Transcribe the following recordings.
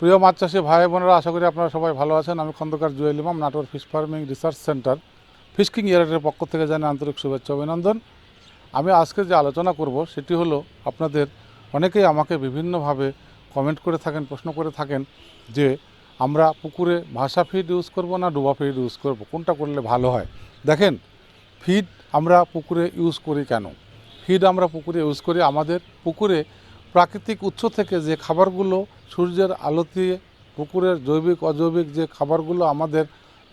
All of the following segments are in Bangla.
প্রিয় মাছ চাষি ভাই বোনেরা, আশা করি আপনারা সবাই ভালো আছেন। আমি Khandakar Jewel Imam, Natore fish farming research center Fish King ইয়ারের পক্ষ থেকে জানাই আন্তরিক শুভেচ্ছা, অভিনন্দন। আমি আজকে যে আলোচনা করব, সেটি হলো আপনাদের অনেকেই আমাকে বিভিন্নভাবে কমেন্ট করে থাকেন, প্রশ্ন করে থাকেন যে আমরা পুকুরে ভাষা ফিড ইউজ করব না ডুবা ফিড ইউজ করব? কোনটা করলে ভালো হয়? দেখেন ফিড আমরা পুকুরে ইউজ করি কেন? ফিড আমরা পুকুরে ইউজ করি আমাদের পুকুরে প্রাকৃতিক উৎস থেকে যে খাবারগুলো সূর্যের আলোতে, পুকুরের জৈবিক, অজৈবিক যে খাবারগুলো আমাদের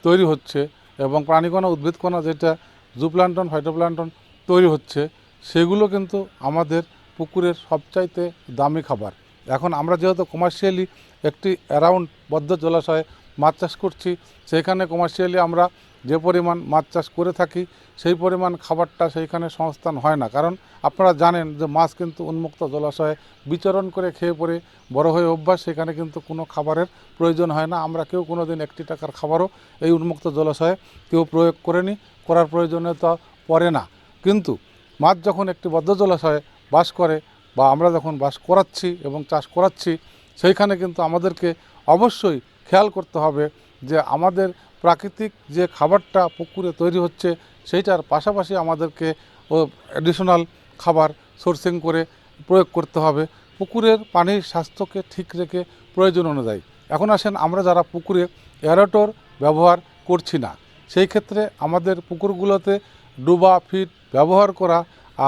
তৈরি হচ্ছে এবং প্রাণীকণা, উদ্ভিদকণা যেটা জুপ্লান্টন, ফাইটোপ্লান্টন তৈরি হচ্ছে, সেগুলো কিন্তু আমাদের পুকুরের সবচাইতে দামি খাবার। এখন আমরা যেহেতু কমার্শিয়ালি একটি অ্যারাউন্ড বদ্ধ জলাশয়ে মাছ চাষ করছি, সেইখানে কমার্শিয়ালি আমরা যে পরিমাণ মাছ চাষ করে থাকি, সেই পরিমাণ খাবারটা সেইখানে সংস্থান হয় না। কারণ আপনারা জানেন যে মাছ কিন্তু উন্মুক্ত জলাশয়ে বিচরণ করে খেয়ে পরে বড় হয়ে অভ্যাস, সেখানে কিন্তু কোনো খাবারের প্রয়োজন হয় না। আমরা কেউ কোনো দিন একটি টাকার খাবারও এই উন্মুক্ত জলাশয়ে কেউ প্রয়োগ করেনি, করার প্রয়োজনীয়তা পড়ে না। কিন্তু মাছ যখন একটি বদ্ধ জলাশয়ে বাস করে বা আমরা যখন বাস করাচ্ছি এবং চাষ করাচ্ছি, সেইখানে কিন্তু আমাদেরকে অবশ্যই খেয়াল করতে হবে যে আমাদের প্রাকৃতিক যে খাবারটা পুকুরে তৈরি হচ্ছে, সেইটার পাশাপাশি আমাদেরকে ও অ্যাডিশনাল খাবার সোর্সিং করে প্রয়োগ করতে হবে। পুকুরের পানির স্বাস্থ্যকে ঠিক রেখে প্রয়োজন অনুযায়ী। এখন আসেন আমরা যারা পুকুরে এয়ারোটর ব্যবহার করছি না, সেই ক্ষেত্রে আমাদের পুকুরগুলোতে ডুবা ফিট ব্যবহার করা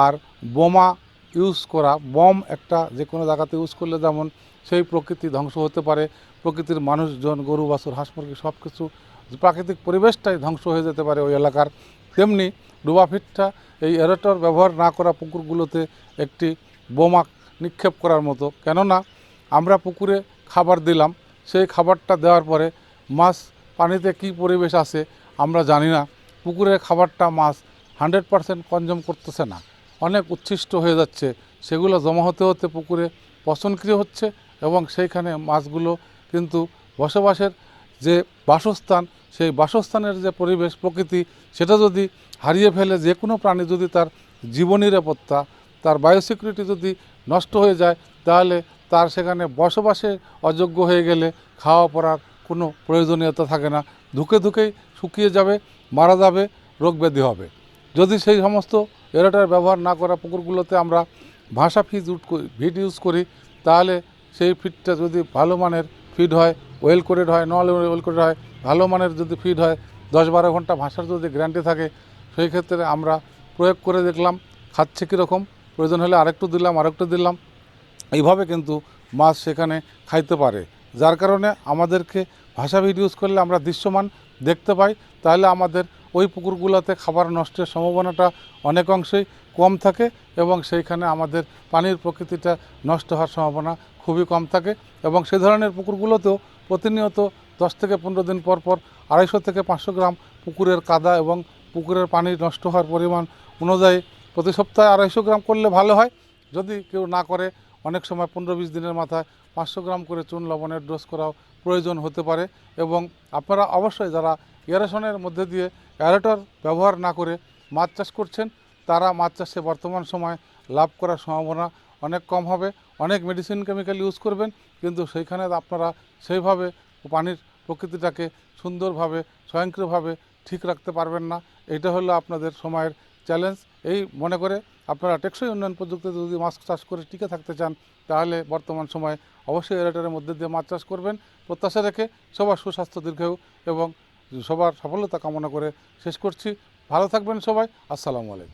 আর বোমা ইউজ করা বম একটা যে কোনো জায়গাতে ইউজ করলে যেমন সেই প্রকৃতি ধ্বংস হতে পারে, প্রকৃতির মানুষজন, গরু, বাছুর, হাঁস, মুরগি সব কিছু প্রাকৃতিক পরিবেশটাই ধ্বংস হয়ে যেতে পারে ওই এলাকার। তেমনি ডুবা ফিটটা, এই এরেটর ব্যবহার না করা পুকুরগুলোতে একটি বোমা নিক্ষেপ করার মতো। কেননা আমরা পুকুরে খাবার দিলাম, সেই খাবারটা দেওয়ার পরে মাছ পানিতে কী পরিবেশ আছে আমরা জানি না। পুকুরের খাবারটা মাছ হান্ড্রেড পারসেন্ট কনজম করতেছে না। অনেক উচ্ছিষ্ট হয়ে যাচ্ছে। সেগুলো জমা হতে হতে পুকুরে পচনক্রিয়া হচ্ছে এবং সেইখানে মাছগুলো কিন্তু বসবাসের যে বাসস্থান, সেই বাসস্থানের যে পরিবেশ, প্রকৃতি, সেটা যদি হারিয়ে ফেলে যে কোনো প্রাণী যদি তার জীবন নিরাপত্তা তার বায়োসিকিউরিটি যদি নষ্ট হয়ে যায়, তাহলে তার সেখানে বসবাসে অযোগ্য হয়ে গেলে খাওয়া পড়ার কোনো প্রয়োজনীয়তা থাকে না। ধুকে ধুকেই শুকিয়ে যাবে, মারা যাবে, রোগ ব্যাধি হবে। যদি সেই সমস্ত এরাটার ব্যবহার না করা পুকুরগুলোতে আমরা ভাষা ফিজ ভিড ইউজ করি, তাহলে সেই ফিডটা যদি ভালো মানের ফিড হয় ওয়েল কোরেড হয় নল ওয়েল কোরেড হয়, ভালো মানের যদি ফিড হয়, দশ বারো ঘণ্টা ভাষার যদি গ্যারান্টি থাকে, সেই ক্ষেত্রে আমরা প্রয়োগ করে দেখলাম, খাচ্ছে কীরকম, প্রয়োজন হলে আরেকটু দিলাম আরেকটু দিলাম। এইভাবে কিন্তু মাছ সেখানে খাইতে পারে। যার কারণে আমাদেরকে ভাষা ভিড ইউজ করলে আমরা দৃশ্যমান দেখতে পাই, তাহলে আমাদের ওই পুকুরগুলোতে খাবার নষ্টের সম্ভাবনাটা অনেক অংশেই কম থাকে এবং সেইখানে আমাদের পানির প্রকৃতিটা নষ্ট হওয়ার সম্ভাবনা খুবই কম থাকে এবং সে ধরনের পুকুরগুলোতেও প্রতিনিয়ত দশ থেকে পনেরো দিন পর পর আড়াইশো থেকে পাঁচশো গ্রাম পুকুরের কাদা এবং পুকুরের পানি নষ্ট হওয়ার পরিমাণ অনুযায়ী প্রতি সপ্তাহে আড়াইশো গ্রাম করলে ভালো হয়। যদি কেউ না করে, অনেক সময় পনেরো বিশ দিনের মাথায় পাঁচশো গ্রাম করে চুন লবণের ডোজ করাও প্রয়োজন হতে পারে এবং আপনারা অবশ্যই যারা এয়ারেশনের মধ্যে দিয়ে অ্যারেটর ব্যবহার না করে মাছ চাষ করছেন, তারা মাছ চাষে বর্তমান সময় লাভ করার সম্ভাবনা অনেক কম হবে। অনেক মেডিসিন কেমিক্যাল ইউজ করবেন, কিন্তু সেইখানে আপনারা সেইভাবে পানির প্রকৃতিটাকে সুন্দরভাবে, স্বয়ংক্রিয়ভাবে ঠিক রাখতে পারবেন না। এটা হলো আপনাদের সময়ের চ্যালেঞ্জ এই মনে করে আপনারা টেকসই উন্নয়ন প্রযুক্তিতে যদি মাছ চাষ করে টিকে থাকতে চান, তাহলে বর্তমান সময়ে অবশ্যই এরেটারের মধ্যে দিয়ে মাছ চাষ করবেন। প্রত্যাশা রেখে সবার সুস্বাস্থ্য দীর্ঘায়ু এবং সবার সফলতা কামনা করে শেষ করছি। ভালো থাকবেন সবাই। আসসালামু আলাইকুম।